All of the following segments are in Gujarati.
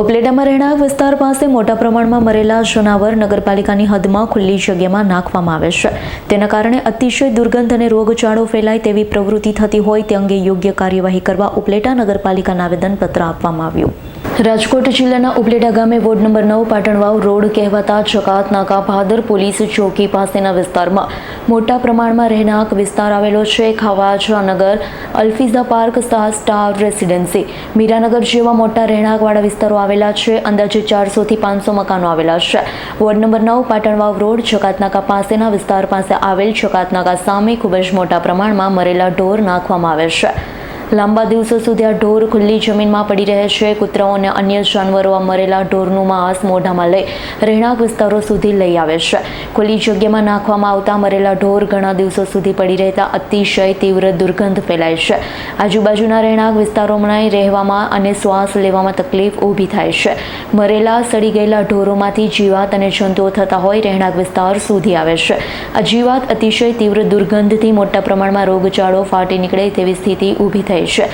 ઉપલેટામાં રહેણાંક વિસ્તાર પાસે મોટા પ્રમાણમાં મરેલા જનાવર નગરપાલિકાની હદમાં ખુલ્લી જગ્યામાં નાખવામાં આવે છે. તેના કારણે અતિશય દુર્ગંધ અને રોગચાળો ફેલાય તેવી પ્રવૃત્તિ થતી હોય તે અંગે યોગ્ય કાર્યવાહી કરવા ઉપલેટા નગરપાલિકાને આવેદનપત્ર આપવામાં આવ્યું. રાજકોટ જિલ્લાના ઉપલેટા ગામે વોર્ડ નંબર નવ પાટણવાવ રોડ કહેવાતા જકાત નાકા ભાદર પોલીસ ચોકી પાસેના વિસ્તારમાં મોટા પ્રમાણમાં રહેણાંક વિસ્તાર આવેલો છે. ખાવાજા નગર અલ્ફિઝા પાર્ક સાહ સ્ટાર રેસિડેન્સી, મીરાનગર જેવા મોટા રહેણાંકવાળા વિસ્તારો આવેલા છે. અંદાજે ચારસોથી પાંચસો મકાનો આવેલા છે. વોર્ડ નંબર નવ પાટણવાવ રોડ જકાતનાકા પાસેના વિસ્તાર પાસે આવેલ જકાતનાકા સામે ખૂબ જ મોટા પ્રમાણમાં મરેલા ઢોર નાખવામાં આવે છે. લાંબા દિવસો સુધી આ ઢોર ખુલ્લી જમીનમાં પડી રહે છે. કૂતરાઓ અને અન્ય જાનવરો આ મરેલા ઢોરનું માંસ મોઢામાં લઈ રહેણાંક વિસ્તારો સુધી લઈ આવે છે. ખુલ્લી જગ્યામાં નાખવામાં આવતા મરેલા ઢોર ઘણા દિવસો સુધી પડી રહેતા અતિશય તીવ્ર દુર્ગંધ ફેલાય છે. આજુબાજુના રહેણાંક વિસ્તારોમાં રહેવામાં અને શ્વાસ લેવામાં તકલીફ ઊભી થાય છે. મરેલા સડી ગયેલા ઢોરોમાંથી જીવાત અને જંતુઓ થતા હોય રહેણાંક વિસ્તાર સુધી આવે છે. આ જીવાત અતિશય તીવ્ર દુર્ગંધથી મોટા પ્રમાણમાં રોગચાળો ફાટી નીકળે તેવી સ્થિતિ ઊભી થઈ છે.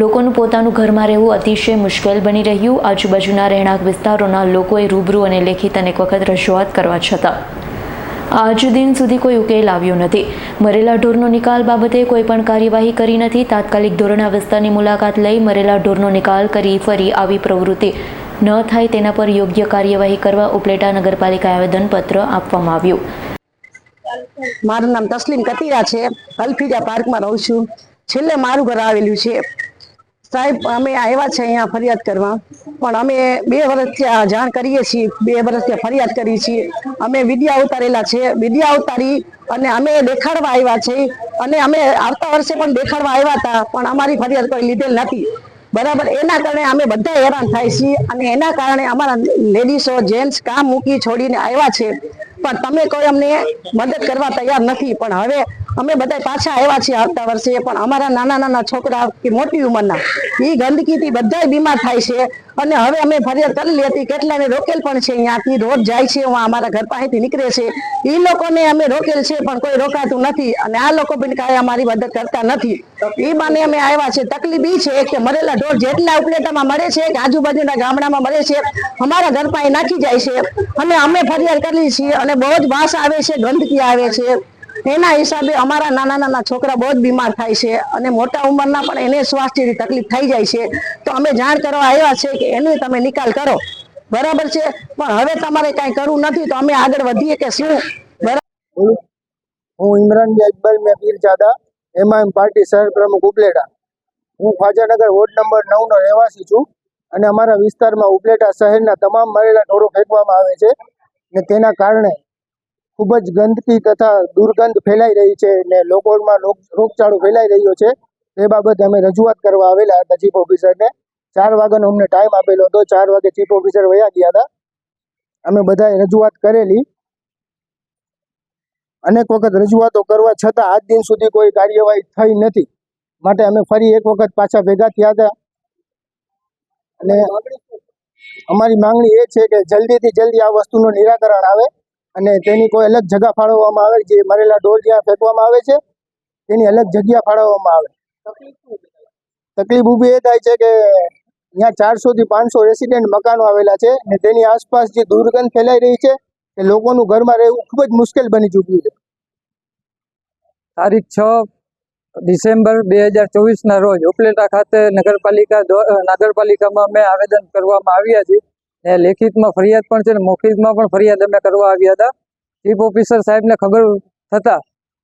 લોકોનું પોતાનું ઘરમાં રહેવું અતિશય મુશ્કેલ બની રહ્યું. આજુબાજુના રહેણાંક વિસ્તારોના લોકોએ રૂબરૂ અને લેખિત અનેક વખત રજૂઆત કરવા છતાં આજ દિન સુધી કોઈ ઉકેલ આવ્યો નથી. મરેલા ઢોરનો નિકાલ બાબતે કોઈ પણ કાર્યવાહી કરી નથી. તાત્કાલિક ધોરણે વિસ્તારની મુલાકાત લઈ મરેલા ઢોરનો નિકાલ કરી ફરી આવી પ્રવૃત્તિ ન થાય તેના પર યોગ્ય કાર્યવાહી કરવા ઉપલેટા નગરપાલિકા આવેદનપત્ર આપવામાં આવ્યું. મારું નામ તસ્લીમ કતીરા છે. અલ્ફીજા પાર્કમાં રહું છું. છેલ્લે મારું ઘર આવેલું છે. સાહેબ, અમે આવ્યા છે અહીંયા ફરિયાદ કરવા. પણ અમે બે વર્ષથી જાણ કરીએ છીએ. બે વર્ષથી ફરિયાદ કરી છીએ. અમે વિડિયા ઉતારેલા છે. વિડિયા ઉતારી અને અમે દેખાડવા આવ્યા છે. અને અમે આવતા વર્ષે પણ દેખાડવા આવ્યા હતા. પણ અમારી ફરિયાદ કોઈ લીધેલ નથી. બરાબર? એના કારણે અમે બધા હેરાન થાય છીએ. અને એના કારણે અમારા લેડીઝો જેન્ટ્સ કામ મૂકી છોડીને આવ્યા છે. પણ તમે કોઈ અમને મદદ કરવા તૈયાર નથી. પણ હવે અમે બધા પાછા આવ્યા છીએ આવતા વર્ષે, પણ અમારા નાના નાના છોકરા મોટી ઉંમરના. એ ગંદકીથી બધા બીમાર થાય છે. અને હવે અમે ફરિયાદ કરેલી હતી, કેટલાને રોકેલ પણ છે અહીંયાથી, રોજ જાય છે અમારા ઘર પાસેથી નીકળે છે. એ લોકોને અમે રોકેલ છે, પણ કોઈ રોકાતું નથી. અને આ લોકો પણ કાંઈ અમારી મદદ કરતા નથી. એ બાને અમે આવ્યા છે. તકલીફ છે કે મરેલા ઢોર જેટલા ઉપલેટામાં મળે છે, કે આજુબાજુના ગામડામાં મળે છે, અમારા ઘર પાસે નાખી જાય છે. અને અમે ફરિયાદ કરી છીએ અને બહુ જ વાસ આવે છે, ગંદકી આવે છે. એના હિસાબે અમારા નાના નાના છોકરા બહુ જ બીમાર થાય છે અને મોટા ઉંમરના પણ એને સ્વાસ્થ્યની તકલીફ થઈ જાય છે. તો અમે જાણ કરવા આવ્યા છે કે એનો તમે નિકાલ કરો. બરાબર છે? પણ હવે તમારે કાંઈ કરવું નથી, તો અમે આગળ વધીએ કે શું? બરાબર. હું ઇમરાન અકબર, મેં પીરજાદા એમઆઈએમ પાર્ટી શહેર પ્રમુખ ઉપલેટા. હું ખ્વાજાનગર વોર્ડ નંબર નવનો રહેવાસી છું અને અમારા વિસ્તારમાં ઉપલેટા શહેરના તમામ મરેલા ઢોરો ફેંકવામાં આવે છે. ને તેના કારણે ખૂબ જ ગંદકી તથા દુર્ગંધ ફેલાઈ રહી છે ને લોકોમાં રોગ, રોગચાળો ફેલાઈ રહ્યો છે. તે બાબતે અમે રજૂઆત કરવા આવેલા હતા ચીફ ઓફિસરને. ચાર વાગ્યાનો અમને ટાઈમ આપેલો હતો. ચાર વાગે ચીફ ઓફિસર વયા ગયા હતા. અમે બધાએ રજૂઆત કરેલી. અનેક વખત રજૂઆતો કરવા છતાં આજ દિન સુધી કોઈ કાર્યવાહી થઈ નથી. માટે અમે ફરી એક વખત પાછા ભેગા થયા હતા. અને અમારી માંગણી એ છે કે જલ્દીથી જલ્દી આ વસ્તુનું નિરાકરણ આવે. અને તેની કોઈ અલગ જગ્યા ફાળવવામાં આવે, જે મરેલા ઢોર જ્યાં ફેંકવામાં આવે છે, તેની અલગ જગ્યા ફાળવવામાં આવે. તકલીફ ઊભી એ થાય છે કે અહીંયા ચારસો થી પાંચસો રેસિડેન્ટ મકાનો આવેલા છે અને તેની આસપાસ જે દુર્ગંધ ફેલાઈ રહી છે એ લોકોનું ઘરમાં રહેવું ખૂબ જ મુશ્કેલ બની ચૂક્યું છે. તારીખ છ ડિસેમ્બર બે હજાર ચોવીસના રોજ ઉપલેટા ખાતે નગરપાલિકા નગરપાલિકામાં અમે આવેદન કરવામાં આવ્યા છીએ. ને લેખિતમાં ફરિયાદ પણ છે ને મૌખિકમાં પણ ફરિયાદ અમે કરવા આવ્યા હતા. ચીફ ઓફિસર સાહેબને ખબર થતાં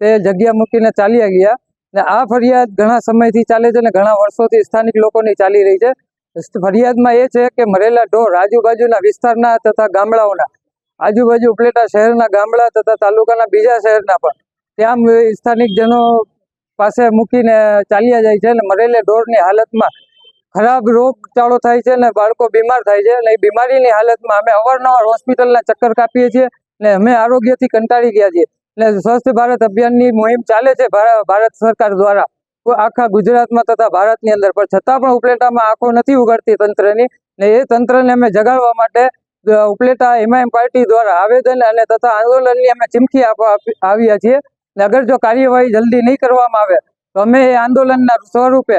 તે જગ્યા મૂકીને ચાલ્યા ગયા ને આ ફરિયાદ ઘણા સમયથી ચાલે છે ને ઘણા વર્ષોથી સ્થાનિક લોકોની ચાલી રહી છે. ફરિયાદમાં એ છે કે મરેલા ઢોર આજુબાજુના વિસ્તારના તથા ગામડાઓના, આજુબાજુ ઉપલેટા શહેરના ગામડા તથા તાલુકાના બીજા શહેરના પણ ત્યાં સ્થાનિક જનો પાસે મૂકીને ચાલ્યા જાય છે અને મરેલા ઢોરની હાલતમાં ખરાબ રોગચાળો થાય છે અને બાળકો બીમાર થાય છે અને એ બીમારીની હાલતમાં અમે અવારનવાર હોસ્પિટલના ચક્કર કાપીએ છીએ અને અમે આરોગ્યથી કંટાળી ગયા છીએ. એટલે સ્વસ્થ ભારત અભિયાનની મુહિમ ચાલે છે ભારત સરકાર દ્વારા. આખા ગુજરાતમાં તથા ભારતની અંદર પણ છતાં પણ ઉપલેટામાં આંખો નથી ઉગાડતી તંત્રની ને એ તંત્રને અમે જગાડવા માટે ઉપલેટા એમઆઈએમ પાર્ટી દ્વારા આવેદન અને તથા આંદોલનની અમે ચીમકી આપવા આવ્યા છીએ. ને અગર જો કાર્યવાહી જલ્દી નહીં કરવામાં આવે, તો અમે એ આંદોલનના સ્વરૂપે